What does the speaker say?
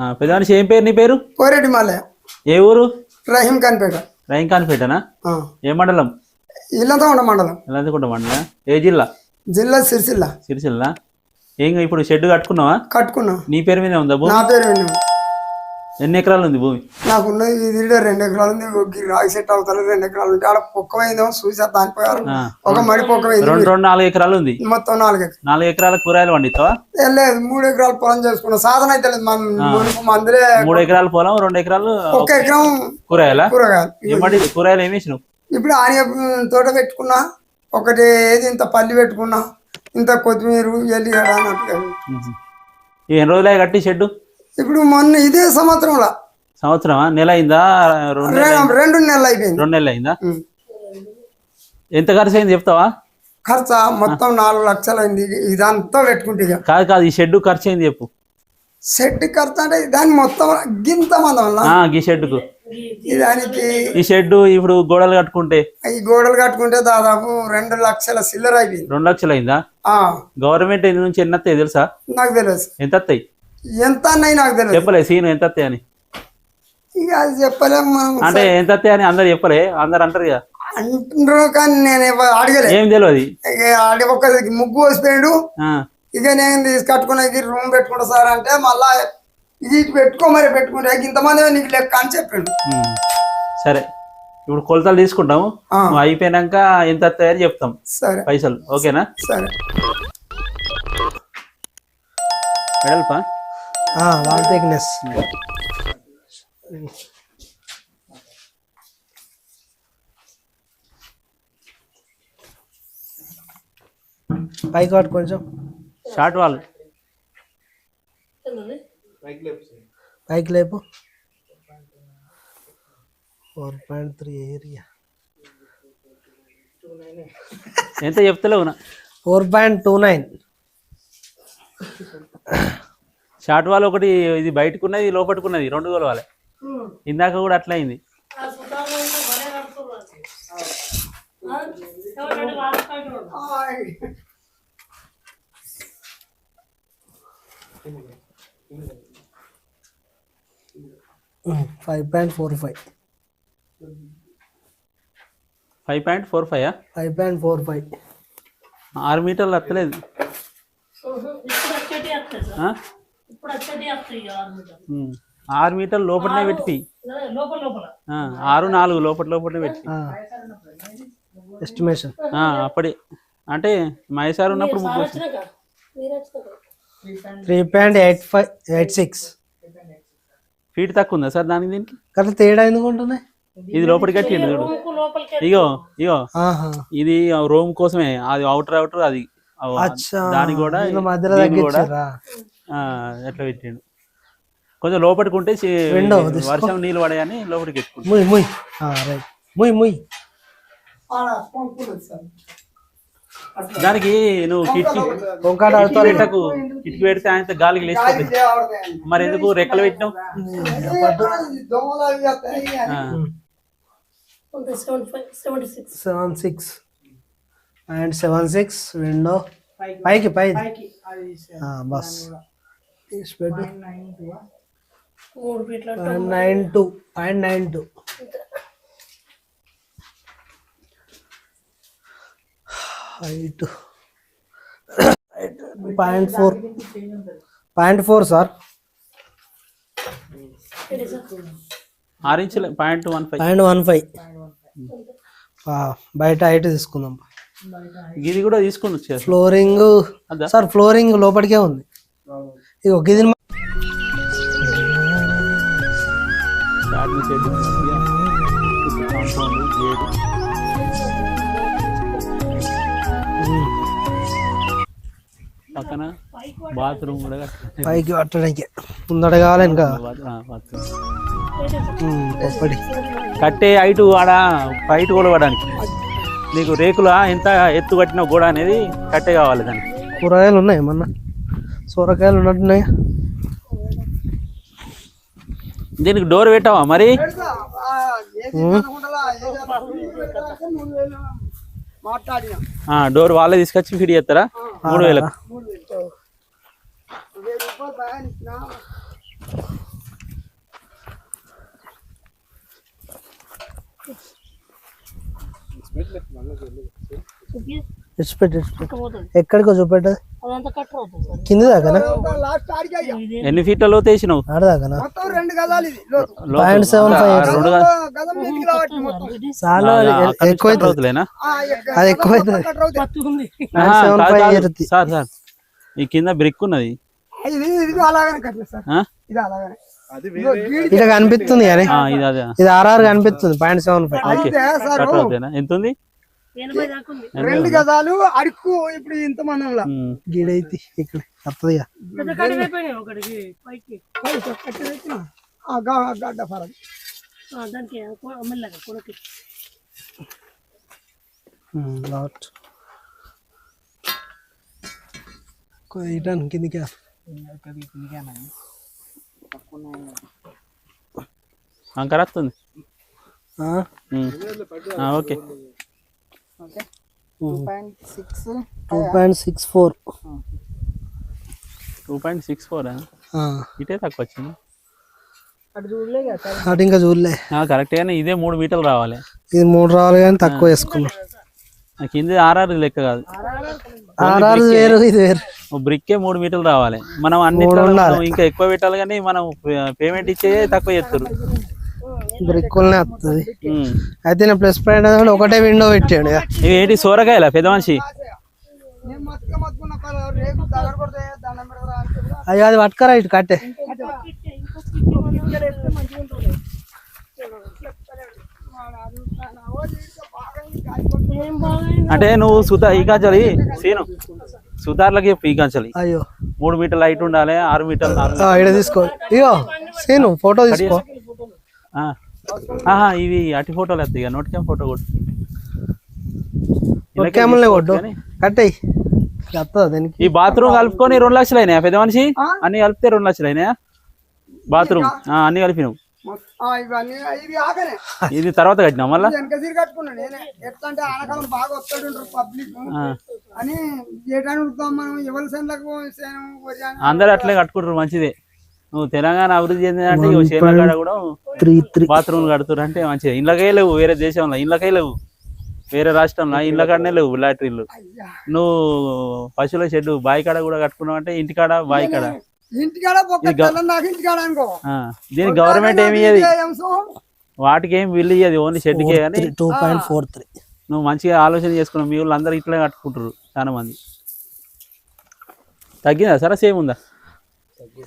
ఆ, పెద్ద మనిషి ఏం పేరు నీ పేరు? కోరెడ్డి మాలయ్య. ఏ ఊరు? రహీం ఖాన్పేట రైంకాన్పేటనా ఆ. ఏ మండలం? ఇల్లంతా ఉండ మండలం. ఎల్లందుకుంట మండలం. ఏ జిల్లా? జిల్లా సిరిసిల్ల. సిరిసిల్ల. ఏం ఇప్పుడు షెడ్ కట్టుకున్నావా? కట్టుకున్నా. నీ పేరు మీద ఉందా నా పేరు విన్నాం ఎన్ని ఎకరాలు ఉంది భూమి? నాకు ఉన్నది ఇది ఈడ రెండు ఎకరాలు ఉంది. రాగి సెట్ అవుతారు రెండు ఎకరాలు ఉంటే ఆడ పొక్కమైందేమో చూసా దానిపోయారు. ఒక మడి పొక్కమైంది రెండు రెండు నాలుగు ఎకరాలు ఉంది. మొత్తం నాలుగు ఎకరాలు. నాలుగు ఎకరాల కూరగాయలు పండిస్తావా? లేదు మూడు ఎకరాలు పొలం చేసుకున్నా. సాధన అయితే లేదు. మందిరే మూడు ఎకరాల పొలం రెండు ఎకరాలు ఒక ఎకరం కూరగాయలా? కూరగాయలు. కూరగాయలు ఏమి వేసినావు ఇప్పుడు ఆనియ తోట పెట్టుకున్నా. ఒకటి ఏది ఇంత పల్లి పెట్టుకున్నా. ఇంత కొత్తిమీర. ఈ ఎన్ని రోజులే కట్టి షెడ్ ఇప్పుడు మొన్న ఇదే సంవత్సరంలో. సంవత్సరమా? నెల అయిందా? రెండు నెలలు అయిపోయింది. రెండు నెలలు అయిందా. ఎంత ఖర్చు అయింది చెప్తావా? ఖర్చు? మొత్తం నాలుగు లక్షలు అయింది. ఇదంతా పెట్టుకుంటే కాదు కాదు ఈ షెడ్ ఖర్చు అయింది చెప్పు. సెట్ ఖర్చు అంటే దాని మొత్తం గింత మందం ఈ షెడ్కు దానికి ఈ షెడ్ ఇప్పుడు గోడలు కట్టుకుంటే? ఈ గోడలు కట్టుకుంటే దాదాపు రెండు లక్షల సిల్లర అయిపోయింది. రెండు లక్షలు అయిందా? ఆ, గవర్నమెంట్ నుంచి ఎన్ని వస్తాయి తెలుసా? నాకు తెలియదు ఎంత వస్తాయి? ఎంత అన్నాయి నాకు తెలియదు చెప్పలే సీను ఎంత అని? ఇక అది చెప్పలేము మనం అంటే ఎంత అని అందరు చెప్పలే అందరు అంటారు ఇక. అంటున్నారు కానీ నేను ఎవ- అడగలే. ఏం తెలియదు ఇక ఆడ ఒక ముగ్గు వసిపోయాడు ఆ, ఇక నేను తీసుకట్టుకునే రూమ్ పెట్టుకుంటా సార్ అంటే మళ్ళా ఇది పెట్టుకో మరి పెట్టుకుంటే ఇంతమంది నీకు లెక్క అని చెప్పిండు. ఉమ్. సరే ఇప్పుడు కొలతలు తీసుకుంటాము. ఆ. నువ్వు అయిపోయినాక ఎంత వస్తాయని చెప్తాం. సరే. పైసలు ఓకేనా? సరే. వెడల్పా? వాల్ థిక్నెస్ పైకి వాడు కొంచెం. షార్ట్ వాళ్ళు పైకి లేపు. Four point three area. ఎంత చెప్తలేవు four point two nine. Short wall ఒకటి ఇది బయటకున్నది లోపట్టుకున్నది రెండు కొలవాలి ఇందాక కూడా అట్లా అయింది five point four five. Five point four five five point four five. ఆరు మీటర్లు వస్తలేదు. ఆరు మీటర్లు. లోపలనే పెట్టి. ఆరు నాలుగు లోపల లోపలనే పెట్టి. ఎస్టిమేషన్ అప్పటి అంటే మహేసారు ఉన్నప్పుడు three point eight five eight six feet తక్కువ ఉందా సార్ దానికి దీనికి? కానీ తేడా ఎందుకు ఉంటున్నాయి ఇది లోపలికి కట్టిండు చూడు. ఇగో ఇగో. ఇది రూమ్ కోసమే. అది అవుటర్ అవుటర్ అది దానికి కూడా మధ్యలో దీనికి కూడా ఎట్లా పెట్టిండు? కొంచెం లోపలికి ఉంటే. వర్షం నీళ్ళు పడాయని లోపలికి ఎత్తుకుంటు. ముయ్ ముయ్. రైట్. ముయ్ ముయ్. ఆడ పంపులేదు సార్. దానికి నువ్వు కిటికీ పెట్టకు కిటికీ పెడితే ఆయన గాలికి లేచిపోతుంది. మరి ఎందుకు రెక్కలు పెట్టినావు? Seven six. And seven six window పైకి. పై bus. Nine two point nine two height point four point four sir ఆరు ఇంచులు point one five point one five బయట హైట్ తీసుకుందాం. ఇది కూడా తీసుకుని వచ్చారు ఫ్లోరింగ్ అదా? సార్ ఫ్లోరింగ్ లోపలికే ఉంది. కాంపౌండ్ గేట్ పక్కన బాత్రూమ్ కూడా. పైకి పట్టడానికి ముందట కావాలి ఇంకా కట్టే హైట్ ఆడ హైట్ కూడా పడడానికి నీకు రేకుల ఎంత ఎత్తు కట్టిన గోడ అనేది కట్టే కావాలి దానికి. కూరగాయలు ఉన్నాయి ఏమన్నా? సొరకాయలు ఉన్నట్టున్నాయి. దీనికి డోర్ పెట్టావా మరి? డోర్ వాళ్ళే తీసుకొచ్చి ఫిట్ చేస్తారా? మూడు వేలకు. ఎక్కడికో చూపెట్టదు కింద దాకానా అయ్యా. ఎన్ని ఫీట్ల లోతు వేసినావు? ఆడదాకానా. Point seven five. చాలా ఎక్కువ అది ఎక్కువ. Sir sir. ఈ కింద బ్రిక్ ఉన్నది. ఇక కనిపిస్తుంది కానీ ఆ, ఇది అదే. ఇది ఆర్ఆర్ కనిపిస్తుంది పాయింట్ సెవెన్ ఫైవ్. ఎంత దాకా ఉంది రెండు గదాలు అడుక్కు ఇప్పుడు ఇంత మందంలో. గీడైతే ఇక్కడ వస్తుంది గడ్డ లాట్. ఇటాను కిందికి అంకర వస్తుంది. ఆ? Okay. Two point six four. Two point six four? ఇటే తక్కువ వచ్చింది. అటు ఇంకా చూడలే. కరెక్ట్ గానే ఇదే మూడు మీటర్లు రావాలి. ఇది మూడు రావాలి కానీ తక్కువ వేసుకున్నాం. కింద ఆర్ఆర్ లెక్క కాదు. ఆర్ఆర్ వేరు ఇది వేరు. బ్రిక్కే మూడు మీటర్లు రావాలి. మనం మనం ఇంకా ఎక్కువ పెట్టాలి కానీ మనం పేమెంట్ ఇచ్చే తక్కువ చేస్తారు. బ్రిక్కులనే వస్తుంది. అయితే నేను ప్లస్ పాయింట్ అంటే ఒకటే విండో పెట్టాడు. ఇవి ఏంటి? సోరకాయల? పెద్ద మనిషి? అయ్యో అది పట్టుకరా ఇటు కట్టే. అంటే నువ్వు సుతా ఈ కాంచాలి సీను. సుతార్లకి ఈ కాంచాలి. అయ్యో. మూడు మీటర్లు హైట్ ఉండాలి ఆరు మీటర్లు తీసుకో. ఇగో సీను ఫోటో తీసుకో. ఇవి అటు ఫోటోలు వస్తాయి ఇక. నోట్ క్యామ్ ఫోటో కొట్టు. కట్టేయి. దీనికి. ఈ బాత్రూమ్ కలుపుకొని రెండు లక్షలు అయినాయా పెద్ద మనిషి? అన్ని కలిపితే రెండు లక్షలు అయినాయా? బాత్రూమ్. అన్ని ఆ, ఇవన్నీ ఇది తర్వాత కట్టినావు మళ్ళా? అందరు అట్లే కట్టుకుంటారు మంచిదే. నువ్వు తెలంగాణ అభివృద్ధి చెందినంటే ఇగో చేనుల కాడ కూడా త్రీ త్రీ బాత్రూమ్లు కడుతున్నారు అంటే మంచిది ఇళ్ళకే లేవు వేరే దేశంలో. ఇళ్ళకే లేవు. వేరే రాష్ట్రంలో. ఇళ్ళ కాడనే లేవు లాటరీలు నువ్వు పశువుల షెడ్ బాయి కాడ కూడా కట్టుకున్నావు అంటే ఇంటికాడ బాయి కాడ? ఇంటికాడ ఒక్క తెల్లని నాకు ఇంటికాడ అనుకో ఆ, దీనికి గవర్నమెంట్ ఏమి ఇయ్యదు? వాటికి ఏం బిల్లు ఇయ్యదు ఓన్లీ షెడ్కే కానీ టూ పాయింట్ ఫోర్ త్రీ నువ్వు మంచిగా ఆలోచన చేసుకున్నావు మీ వాళ్ళు అందరూ ఇట్లే కట్టుకుంటారు చాలా మంది తగ్గిందా? సరే సేమ్ ఉందా? తగ్గు.